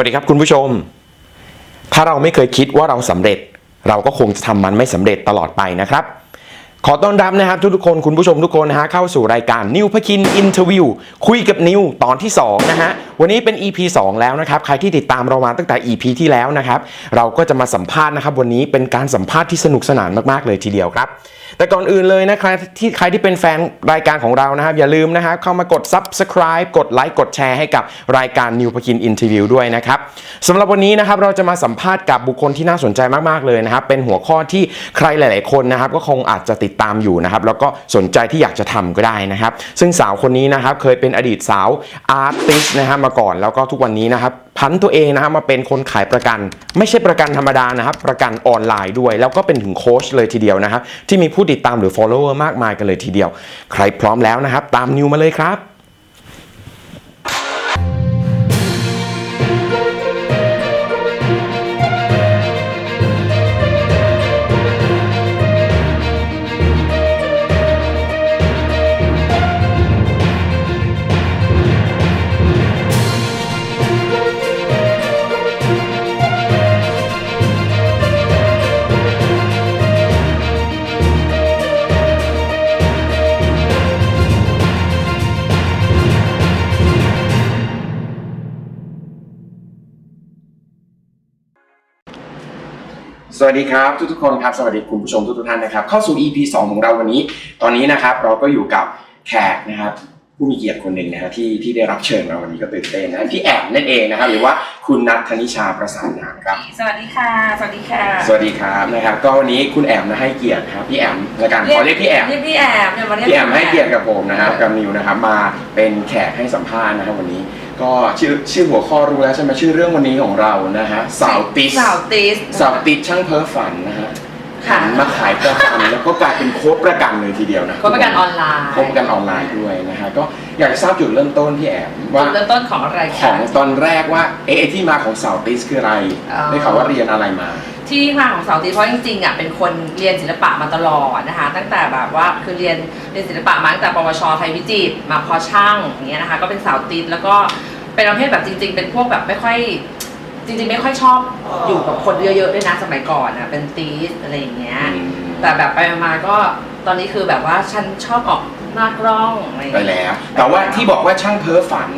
วัสดีครับคุณผู้ชม ถ้าเราไม่เคยคิดว่าเราสำเร็จ เราก็คงจะทำมันไม่สำเร็จตลอดไปนะครับ ขอต้อนรับนะครับทุกๆคนคุณผู้ชมทุกคนนะฮะเข้าสู่รายการนิวพคินอินเทอร์วิวคุยกับนิวตอนที่2นะฮะวันนี้เป็น EP 2 แล้วนะครับ ใครที่ติดตามเรามาตั้งแต่ EP ที่แล้วนะครับ เราก็จะมาสัมภาษณ์นะครับ วันนี้เป็นการสัมภาษณ์ที่สนุกสนานมากๆเลยทีเดียวครับ แต่ก่อนอื่นเลยนะครับที่ใครที่เป็นแฟนรายการของเรานะครับ อย่าลืมนะครับเข้ามากด subscribe กดไลค์กดแชร์ให้กับรายการนิวพคินอินเทอร์วิวด้วยนะครับสำหรับวันนี้นะครับเราจะมาสัมภาษณ์กับบุคคลที่น่าสนใจมากๆเลยนะครับ เป็นหัวข้อที่ใครหลาย ๆ คนนะครับก็คงอาจจะติดตามอยู่นะครับแล้วก็สนใจที่อยากจะทำก็ได้นะครับ ซึ่งสาวคนนี้นะครับเคยเป็นอดีตสาวอาร์ติสนะฮะมาก่อนแล้วก็ทุกวันนี้นะครับ พันตัวเองนะครับมาเป็นคนขายประกัน ไม่ใช่ประกันธรรมดานะครับ ประกันออนไลน์ด้วย แล้วก็เป็นถึงโค้ชเลยทีเดียวนะครับ ที่มีผู้ติดตามหรือ follower มากมายกันเลยทีเดียว ใครพร้อมแล้วนะครับ ตามนิวมาเลยครับ สวัสดีครับทุกๆคนครับสวัสดีคุณผู้ชมทุกๆท่านนะครับเข้าสู่ EP 2 ของเราวันนี้ ตอนนี้นะครับเราก็อยู่กับแขกนะครับผู้มีเกียรติคนหนึ่งนะฮะที่ที่ได้รับเชิญมาวันนี้ก็ตื่นเต้นนะพี่แอมนั่นเองนะครับหรือว่าคุณนัทธนิชาประสานงานครับ สวัสดีค่ะ สวัสดีค่ะ สวัสดีครับนะครับก็วันนี้คุณแอมนะให้เกียรติครับพี่แอมและกันขอเรียกพี่แอมเรียกพี่แอมเนี่ยมาเรียกพี่แอมให้เกียรติกับผมนะครับกับนิวนะครับมาเป็นแขกให้สัมภาษณ์นะครับวันนี้ ก็ชื่อชื่อหัวข้อรู้แล้วใช่ไหมชื่อเรื่องวันนี้ของเรานะฮะสาวติสสาวติส สาวติดช่างเพ้อฝันนะฮะค่ะ หันมาขายประกันแล้วก็กลายเป็นโค้ดประกันเลยทีเดียวนะก็ประกันออนไลน์ โค้ดประกันออนไลน์ด้วยนะฮะก็อยากจะทราบจุดเริ่มต้นพี่แอมว่าจุดเริ่มต้นของอะไรขคะองตอนแรกว่าเอ๊ะที่มาของสาวติสคืออะไรอ๋อได้ข่าวว่าเรียนอะไรมา ที่มาของสาวติสเพราะจริงๆอะเป็นคนเรียนศิลปะมาตลอดนะคะ ตั้งแต่แบบว่าคือเรียนเรียนศิลปะมาตั้งแต่ปวชไทยวิจิตรมาพอช่างอย่างเงี้ยนะคะ ก็เป็นสาวติสแล้วก็เป็นประเภทแบบจริง ๆ เป็นพวกแบบไม่ค่อยจริงๆไม่ค่อยชอบอยู่กับคนเยอะๆด้วยนะสมัยก่อนอะเป็นตีสอะไรอย่างเงี้ยอืมแต่แบบไปมาๆก็ตอนนี้คือแบบว่าฉันชอบออกหน้ากล้องอะไรอย่างไปเงี้ยแล้ว แต่ว่าที่บอกว่าช่างเพ้อฝัน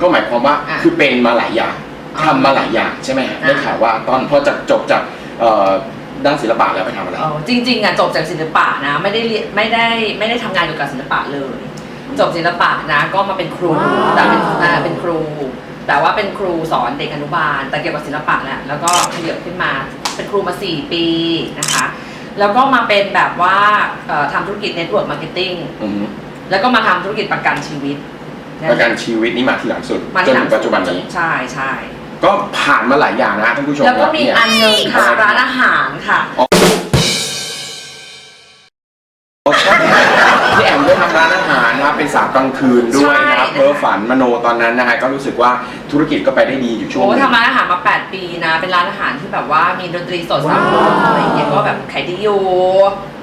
ก็หมายความว่าอะคือเป็นมาหลายอย่างอะทำมาหลายอย่างใช่ไหมฮะอะได้ข่าวว่าตอนพอจากจบจาก เอ่อด้านศิลปะแล้วไปทำอะไรเออจริงๆอะจบจากศิลปะนะ ไม่ได้เรียนไม่ได้ไม่ได้ทำงานเกี่ยวกับศิลปะเลย จบศิลปะนะก็มาเป็นครูแต่เป็นอ่าเป็นครู แต่ว่าเป็นครูสอนเด็กอนุบาล แต่เกี่ยวกับศิลปะแหละแล้วก็ขยับขึ้นมาเป็นครูมา4ปีนะคะ แล้วก็มาเป็นแบบว่าเอ่อทำธุรกิจเน็ตเวิร์กมาร์เก็ตติ้งอืมแล้วก็มาทำธุรกิจประกันชีวิตประกันชีวิตนี่มาที่หลังสุด มาจที่นหลัถึงงปัจจุบันนี้ ใช่ใช่ ก็ผ่านมาหลายอย่างนะท่านผู้ชมแล้วก็มีเนี่ยอันหนึงค่ะร้านอาหารค่ะอ๋อใช่พี่แอมได้ทำร้านอาหารนะครับเป็นสาวกลางคืนด้วยนะครับใช่ เพ้อฝันมโนตอนนั้นนะฮะก็รู้สึกว่าธุรกิจก็ไปได้ดีอยู่ช่วงโอ้หนึง ทำร้านอาหารมา 8 ปีนะ เป็นร้านอาหารที่แบบว่ามีดนตรีสดสามคนอะไรอย่างเงี้ยก็แบบขายดีอยู่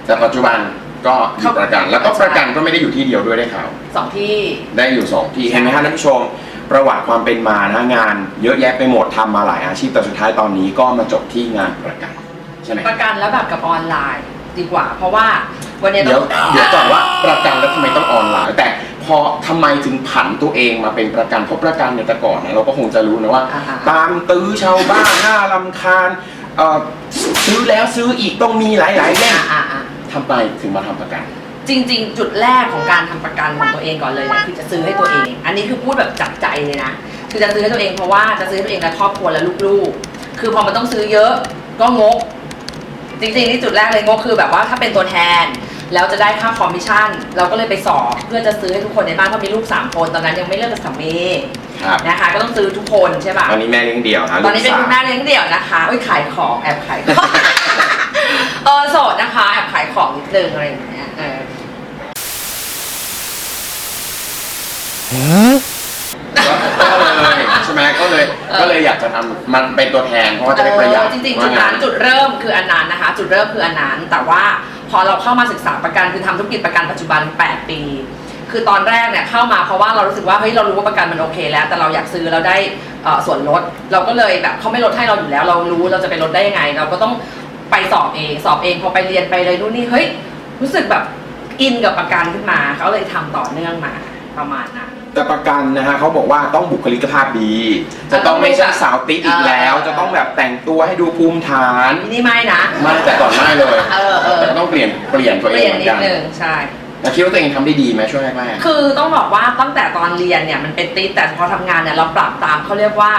แต่ปัจจุบันก็อยู่ประกัน แล้วก็ใช่ประกันก็ไม่ได้อยู่ที่เดียวด้วยได้ข่าว สองที่ ได้อยู่สองที่เห็นไหมครับท่านผู้ชม ประวัติความเป็นมานะงานเยอะแยะไปหมดทำมาหลายอาชีพแต่สุดท้ายตอนนี้ก็มาจบที่งานประกันใช่ไหมประกันแล้วแบบกับออนไลน์ดีกว่า เพราะว่าวันนี้ต้เดี๋ยวองเดี๋ยวก่อนว่าประกันแล้วทำไมต้องออนไลน์แต่พอทำไมถึงผันตัวเองมาเป็นประกันเพราะประกันในยแต่ก่อนเนี่ยเราก็คงจะรู้นะว่าอ่าฮะตามตื้อชาวบ้านหน้าลำคาญเอ่อซื้อแล้วซื้ออีกต้องมีหลายๆเล่มอะอะอะทำไมถึงมาทำประกัน จริง ๆ จุดแรกของการทำประกันของตัวเองก่อนเลยเนี่ยคือจะซื้อให้ตัวเอง อันนี้คือพูดแบบจากใจเลยนะ คือจะซื้อให้ตัวเองเพราะว่าจะซื้อให้ตัวเองและครอบครัวและลูกๆ คือพอมันต้องซื้อเยอะก็งก จริงๆนี่จุดแรกเลยงกคือแบบว่าถ้าเป็นตัวแทน แล้วจะได้ค่าคอมมิชชั่น เราก็เลยไปสอบเพื่อจะซื้อให้ทุกคนในบ้านเพราะมีลูกสามคนตอนนั้นยังไม่เลิกกับสามีครับนะคะ ก็ต้องซื้อทุกคนใช่ป่ะตอนนี้แม่เลี้ยงเดี่ยวนะตอนนี้เป็นลูกคุณสาว แม่เลี้ยงเดี่ยวนะคะอุ้ยขายของแอบขายของ เออโสดนะคะแอบขายของนิดนึงอะไรอย่างเงี้ยเออ ก็เลยใช่ไหมก็เลยก็เลยอยากจะทำมันเป็นตัวแทนเพราะว่าจะได้ประหยัดเออจริงๆ จุดนั้นจุดเริ่มคืออันนั้นนะคะ จุดเริ่มคืออันนั้น แต่ว่าพอเราเข้ามาศึกษาประกันคือทำธุรกิจประกันปัจจุบัน 8 ปี คือตอนแรกเนี่ยเข้ามาเพราะว่าเรารู้สึกว่าเฮ้ยเรารู้ว่าประกันมันโอเค แล้วแต่เราอยากซื้อเราได้เอ่อส่วนลดเราก็เลยแบบเขาไม่ลดให้เราอยู่แล้ว เรารู้เราจะไปลดได้ยังไง เราก็ต้องไปสอบเองสอบเองพอไปเรียนไปเลยนู่นนี่เฮ้ยรู้สึกแบบอินกับประกันขึ้นมาเขาเลยทำต่อเนื่องมาประมาณนั้น แต่ประกันนะฮะเขาบอกว่าต้องบุคลิกภาพดี จะต้องไม่ใช่สาวติ๊กอีกแล้วเออจะต้องแบบแต่งตัวให้ดูภูมิฐานนี่ไม่นะไม่แต่ก่อนไม่เลยเออเออแต่ต้องเปลี่ยนเปลี่ยนตัวเปเอลี่งยนเหมือนินดกันนึงใช่ แล้วคิดว่าตัวเองทำได้ดีไหมช่วงแรกคือต้องบอกว่าตั้งแต่ตอนเรียนเนี่ยมันเป็นติ๊ดแต่พอทำงานเนี่ยเราปรับตามเขาเรียกว่า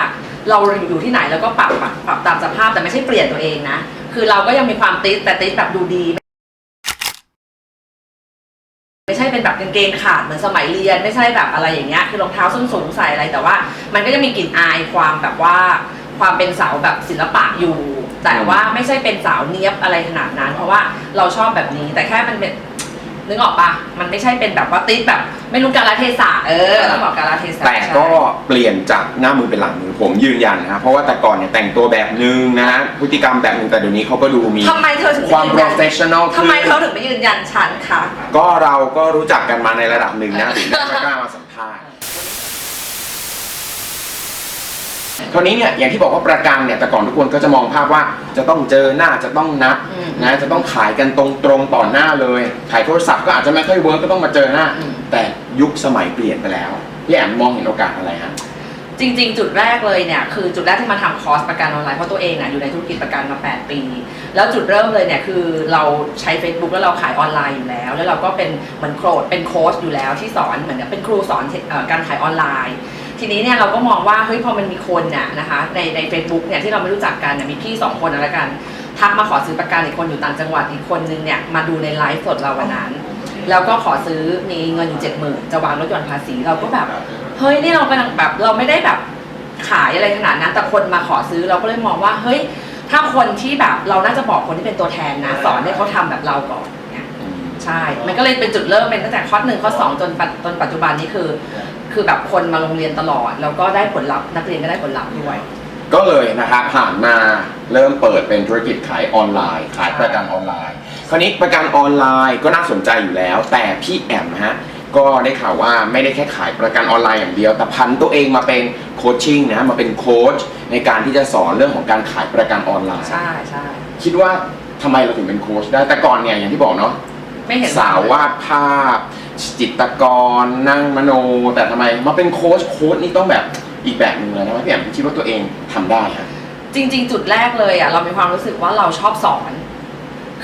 เราอยู่ที่ไหนแล้วก็ปรับปรับปรับตามสภาพแต่ไม่ใช่เปลี่ยนตัวเองนะ คือเราก็ยังมีความติ๊ดแต่ติ๊ดแบบดูดี ไม่ใช่เป็นแบบ กางเกงขาดเหมือนสมัยเรียนไม่ใช่แบบอะไรอย่างเงี้ยคือรองเท้าส้นสูงใส่อะไรแต่ว่า มันก็จะมีกลิ่นอายความแบบว่าความเป็นสาวแบบศิลปะอยู่ แต่ว่าไม่ใช่เป็นสาวเนี้ยบอะไรขนาดนั้น เพราะว่าเราชอบแบบนี้แต่แค่มันเป็น นึกออกปะมันไม่ใช่เป็นแบบว่าติ๊ดแบบ ไม่รู้กาลเทศะเออต้องบอกกาลเทศะๆแต่ก็เปลี่ยนจากหน้ามือเป็นหลังมือผมยืนยันนะเพราะว่าแต่ก่อนเนี่ยแต่งตัวแบบนึงนะฮะพฤติกรรมแบบนึงแต่เดี๋ยวนี้เขาก็ดูมีทำไมเธอถึงความไยืนยัน professional ทำไมขึ้นเธอถึงไม่ยืนยันฉันคะก็เราก็รู้จักกันมาในระดับหนึ่งนะถึงได้ไม่กล้ามาสัมภาษณ์ คราวนี้เนี่ยอย่างที่บอกว่าประกันเนี่ยแต่ก่อนทุกคนก็จะมองภาพว่าจะต้องเจอหน้าจะต้องนัดอืม นะจะต้องขายกันตรงๆต่อหน้าเลยขายโทรศัพท์ก็อาจจะไม่ค่อยเวิร์กก็ต้องมาเจอหน้าอืมแต่ยุคสมัยเปลี่ยนไปแล้วพี่แอมมองเห็นโอกาสอะไรฮะ จริง ๆ จุดแรกเลยเนี่ยคือจุดแรกที่มาทำคอร์สประกันออนไลน์เพราะตัวเองน่ะอยู่ในธุรกิจประกันมา 8 ปี แล้วจุดเริ่มเลยเนี่ยคือเราใช้ Facebook แล้วเราขายออนไลน์อยู่แล้ว แล้วเราก็เป็นเหมือนโค้ดเป็นโค้ชอยู่แล้วที่สอนเหมือนกับเป็นครูสอนเอ่อการขายออนไลน์ ทีนี้เนี่ยเราก็มองว่าเฮ้ยพอมันมีคนน่ะนะคะในใน a c e b o o k เนี่ยที่เราไม่รู้จักกันเนี่ยมีพี่สองคนอะไรกันทักมาขอซื้อประกันอีกคนอยู่ต่างจังหวัดอีกคนนึงเนี่ยมาดูในไลฟ์สดเราวันนั้น แล้วก็ขอซื้อมีเงินอยู่เจ็ดหมื่นจะวางรถยนต์ภาษีเราก็แบบเฮ้ยนี่เรากำลังแบบเราไม่ได้แบบขายอะไรขนาดนั้นแต่คนมาขอซื้อเราก็เลยมองว่าเฮ้ยถ้าคนที่แบบเราน่าจะบอกคนที่เป็นตัวแทนนะสอนให้เขาทำแบบเราก่อนเนี่ยใช่ มันก็เลยเป็นจุดเริ่มเป็นตั้งแต่ข้อหนึ่งข้อสองจนจนปัจจุบันนี้คือ คือแบบคนมาโรงเรียนตลอด แล้วก็ได้ผลลัพธ์นักเรียนก็ได้ผลลัพธ์ด้วย ก็เลยนะครับผ่านมาเริ่มเปิดเป็นธุรกิจขายออนไลน์ ขายประกันออนไลน์ คราวนี้ประกันออนไลน์ก็น่าสนใจอยู่แล้ว แต่พี่แอมฮะก็ได้ข่าวว่าไม่ได้แค่ขายประกันออนไลน์อย่างเดียวแต่พันตัวเองมาเป็นโคชชิ่งนะมาเป็นโค้ชในการที่จะสอนเรื่องของการขายประกันออนไลน์ ใช่ใช่คิดว่าทำไมเราถึงเป็นโค้ชได้แต่ก่อนเนี่ยอย่างที่บอกเนาะ ไม่เห็น สาววาดภาพ จิตรกรนั่งมโน แต่ทำไมมาเป็นโค้ชโค้ชนี่ต้องแบบอีกแบบหนึ่งเลยนะพี่แอมคิดว่าตัวเองทำได้ฮะจริง ๆ จุดแรกเลยอะเรามีความรู้สึกว่าเราชอบสอน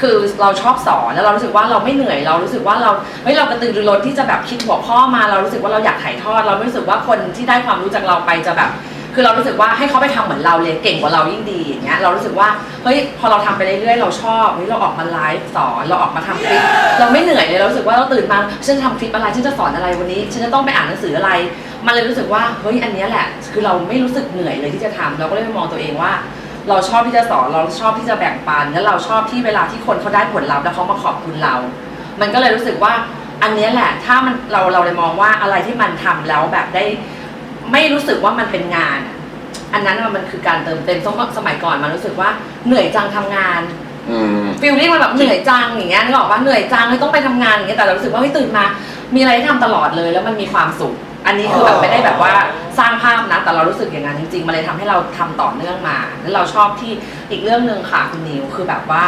คือเราชอบสอนแล้วเรารู้สึกว่าเราไม่เหนื่อย เรารู้สึกว่าเราเฮ้ยเรากระตือรือร้นที่จะแบบคิดหัวข้อมาเรารู้สึกว่าเราอยากถ่ายทอด เราไม่รู้สึกว่าคนที่ได้ความรู้จากเราไปจะแบบ คือเรารู้สึกว่าให้เขาไปทำเหมือนเราเลยเก่งกว่าเรายิ่งดีอย่างเงี้ยเรารู้สึกว่าเฮ้ยพอเราทำไปเรื่อยๆเราชอบเฮ้ยเราออกมาไลฟ์สอนเราออกมาทำคลิปเราไม่เหนื่อยเลยเรารู้สึกว่าเราตื่นมาฉันจะทำคลิปอะไรฉันจะสอนอะไรวันนี้ ฉันจะต้องไปอ่านหนังสืออะไร มันเลยรู้สึกว่าเฮ้ยอันนี้แหละ คือเราไม่รู้สึกเหนื่อยเลยที่จะทำเราก็เลยมองตัวเองว่า เราชอบที่จะสอนเราชอบที่จะแบ่งปันแล้วเราชอบที่เวลาที่คนเขาได้ผลลัพธ์แล้วเขามาขอบคุณเรา มันก็เลยรู้สึกว่าอันนี้แหละ ถ้ามันเราเราเลยมองว่าอะไรที่มันทำแล้วแบบได้ ไม่รู้สึกว่ามันเป็นงาน อันนั้นน่ะมันคือการเติมเต็มสมสมัยก่อนมันรู้สึกว่าเหนื่อยจังทำงาน อืม ฟิลลิ่งมันแบบเหนื่อยจังอย่างเงี้ยนึกออกว่าเหนื่อยจังเลยต้องไปทำงานอย่างเงี้ยแต่เรารู้สึกว่าเฮ้ยตื่นมา มีอะไรให้ทำตลอดเลย แล้วมันมีความสุข อันนี้คือแบบไม่ได้แบบว่าสร้างภาพนะ แต่เรารู้สึกอย่างนั้นจริงๆ มันเลยทำให้เราทำต่อเนื่องมา แล้วเราชอบที่อีกเรื่องหนึ่งค่ะคุณนิวคือแบบว่า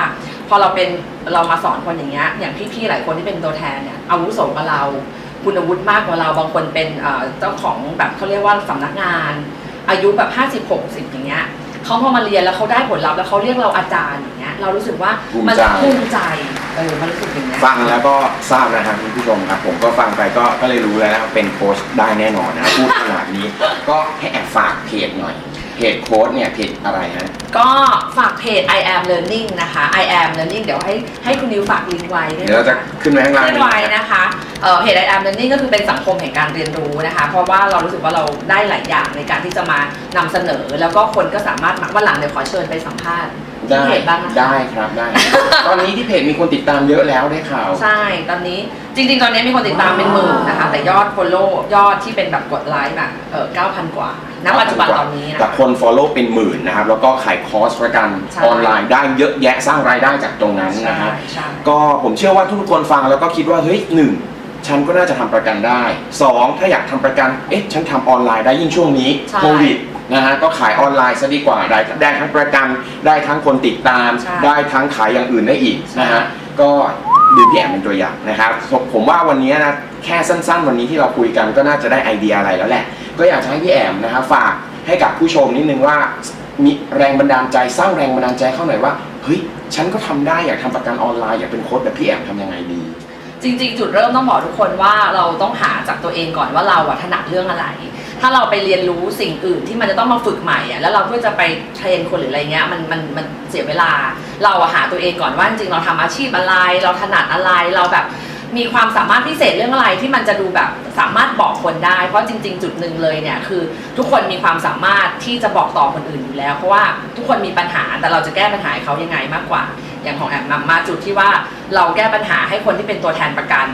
พอเราเป็นเรามาสอนคนอย่างเงี้ยอย่างพี่ๆหลายคนที่เป็นตัวแทนเนี่ยอาวุโสกว่าเรา คุณวุฒิมากกว่าเราบางคนเป็นเอ่อเจ้าของแบบเขาเรียกว่าสำนักงาน อายุแบบ 50 60 อย่างเงี้ยเขาพอมาเรียนแล้วเขาได้ผลลัพธ์แล้วเขาเรียกเราอาจารย์อย่างเงี้ยเรารู้สึกว่าภูมิมัใจภูมิใจเออมันรู้สึกอย่างเงี้ย ฟังแล้วก็ทราบนะครับคุณผู้ชมครับผมก็ฟังไปก็ก็เลยรู้แล้วนะครับเป็นโค้ชได้แน่นอนนะพูดขนาดนี้ ก็ให้แอบฝากเพจหน่อย เพจโค้ชเนี่ยเพจอะไรฮะ ก็ฝากเพจ I am learning นะคะ I am learning เดี๋ยวให้ให้คุณนิวฝากลิงก์ไว้ด้วยเดี๋ยวเราจะขึ้นไว้ข้างล่างขึ้นนี้ไว้นะนะคะเอ่อเพจ I am learning ก็คือเป็นสังคมแห่งการเรียนรู้นะคะ เพราะว่าเรารู้สึกว่าเราได้หลายอย่างในการที่จะมานำเสนอ แล้วก็คนก็สามารถมาวันหลังเดี๋ยวขอเชิญไปสัมภาษณ์ ที่ได้เพจบ้างนะคะได้ครับได้ ตอนนี้ที่เพจมีคนติดตามเยอะแล้วได้ข่าว ใช่ตอนนี้จริง ๆ ตอนนี้มีคนติดตามเป็นหมื่นนะคะ แต่ยอด follow ยอดที่เป็นแบบกดไลค์แบบเออ9,000 กว่าณปัจจุบันตอนนี้นะแต่คะ คน follow เป็นหมื่นนะครับ แล้วก็ขายคอร์สประกันใช่ ออนไลน์ได้เยอะแยะสร้างรายได้จากตรงนั้นนะใช่ครับใช่ ก็ผมเชื่อว่าทุกคนฟังแล้วก็คิดว่าเฮ้ยหนึ่งฉันก็น่าจะทำประกันได้สองถ้าอยากทำประกัน เอ๊ะ ฉันทำออนไลน์ได้ยิ่งช่วงนี้ใช่โควิด นะฮะก็ขายออนไลน์ซะดีกว่าได้ได้ทั้งประกันได้ทั้งคนติดตาม ใช่ ได้ทั้งขายอย่างอื่นได้อีกนะฮะก็ดูพี่แอมเป็นตัวอย่างนะครับผมผมว่าวันนี้นะแค่สั้น ๆ วันนี้ที่เราคุยกันก็น่าจะได้ไอเดียอะไรแล้วแหละ ก็อยากจะให้พี่แอมนะครับฝากให้กับผู้ชมนิดนึงว่ามีแรงบันดาลใจสร้างแรงบันดาลใจเข้าหน่อยว่าเฮ้ยฉันก็ทำได้อยากทำประกันออนไลน์อยากเป็นโค้ชแบบพี่แอมทำยังไงดี จริงๆ จุดเริ่มต้องบอกทุกคนว่าเราต้องหาจากตัวเองก่อนว่าเราอะถนัดเรื่องอะไร ถ้าเราไปเรียนรู้สิ่งอื่นที่มันจะต้องมาฝึกใหม่อะแล้วเราเพื่อจะไปเทรนคนหรืออะไรเงี้ยมันมันมันเสียเวลา เราอะหาตัวเองก่อนว่าจริงๆเราทำอาชีพอะไร เราถนัดอะไรเราแบบมีความสามารถพิเศษเรื่องอะไรที่มันจะดูแบบสามารถบอกคนได้ เพราะจริง ๆ จุดหนึ่งเลยเนี่ยคือ ทุกคนมีความสามารถที่จะบอกต่อคนอื่นอยู่แล้ว เพราะว่าทุกคนมีปัญหาแต่เราจะแก้ปัญหาเขายังไงมากกว่า อย่างของแอมมาจุดที่ว่าเราแก้ปัญหาให้คนที่เป็นตัวแทนประกัน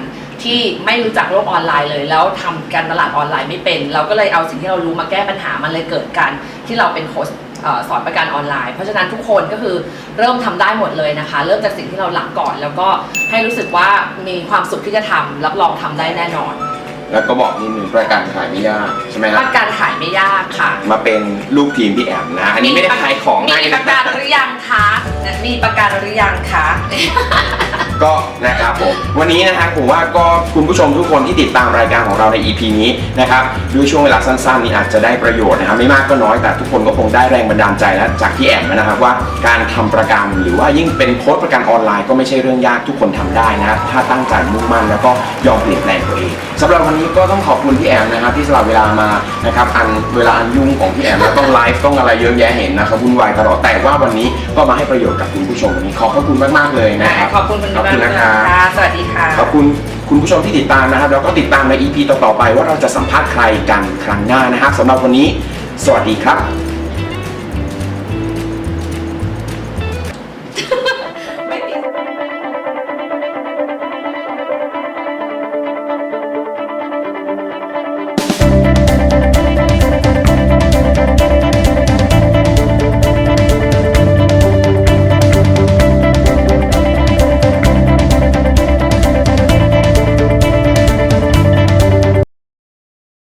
ที่ไม่รู้จักโลกออนไลน์เลย แล้วทำการตลาดออนไลน์ไม่เป็น เราก็เลยเอาสิ่งที่เรารู้มาแก้ปัญหามันเลยเกิดการที่เราเป็นโค้ชเอ่อสอนประกันออนไลน์ เพราะฉะนั้นทุกคนก็คือเริ่มทำได้หมดเลยนะคะ เริ่มจากสิ่งที่เราหลักก่อน แล้วก็ให้รู้สึกว่ามีความสุขที่จะทำรับรองทำได้แน่นอน แล้วก็บอกนิดนึงประกันขายไม่ยากใช่ไหมคปรับระกันขายไม่ยากค่ะ มาเป็นลูกทีมพี่แอมนะ อันนี้ไม่ได้ขายของมีให้ปนะระกันหรือยังคะ มีประกันหรือยังคะ ก็นะครับผมวันนี้นะครับผมว่าก็คุณผู้ชมทุกคนที่ติดตามรายการของเราใน EP นี้นะครับด้วยช่วงเวลาสั้นๆนี้อาจจะได้ประโยชน์นะครับไม่มากก็น้อยแต่ทุกคนก็คงได้แรงบันดาลใจแล้วจากพี่แอมนะครับว่าการทำประกันหรือว่ายิ่งเป็นโค้ดประกันออนไลน์ก็ไม่ใช่เรื่องยากทุกคนทำได้นะถ้าตั้งใจมุ่งมั่นแล้วก็ยอมเปลี่ยนแปลงตัวเองสำหรับวันนี้ก็ต้องขอบคุณพี่แอมนะครับที่สละเวลามานะครับอันเวลาอันยุ่งของพี่แอมแล้วต้องไลฟ์ต้องอะไรเยอะแยะเห็นนะครับวุ่นวายตลอดแต่ว่าวันนี้ก็มาให้ประโยชน์กับคุณผู้ชมวันนี้ขอบพระคุณมากๆเลยนะครับขอบคุณคุณขอบคุณมากนะครับค่ะสวัสดีค่ะขอบคุณคุณผู้ชมที่ติดตามนะครับแล้วก็ติดตามใน EP ต่อๆไปว่าเราจะสัมภาษณ์ใครกันครั้งหน้านะครับสำหรับวันนี้ สวัสดีครับ